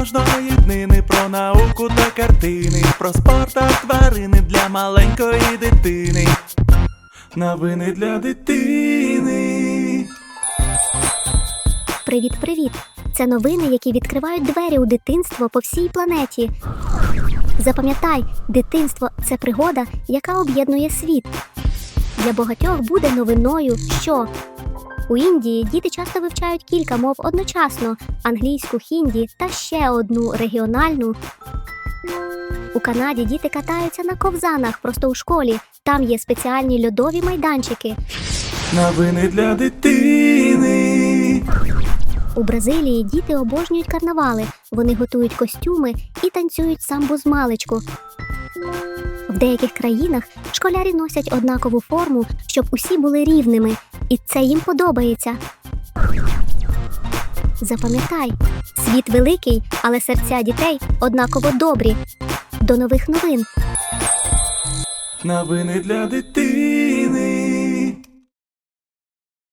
кожної днини про науку та картини, про спорт та тварини для маленької дитини. Новини для дитини. Привіт, привіт! Це новини, які відкривають двері у дитинство по всій планеті. Запам'ятай, дитинство це пригода, яка об'єднує світ. Для багатьох буде новиною, що у Індії діти часто вивчають кілька мов одночасно: англійську, хінді та ще одну регіональну. У Канаді діти катаються на ковзанах просто у школі. Там є спеціальні льодові майданчики. Новини для дитини. У Бразилії діти обожнюють карнавали. Вони готують костюми і танцюють самбу з маличку. В деяких країнах школярі носять однакову форму, щоб усі були рівними, і це їм подобається. Запам'ятай, світ великий, але серця дітей однаково добрі. До нових новин. Новини для дитини.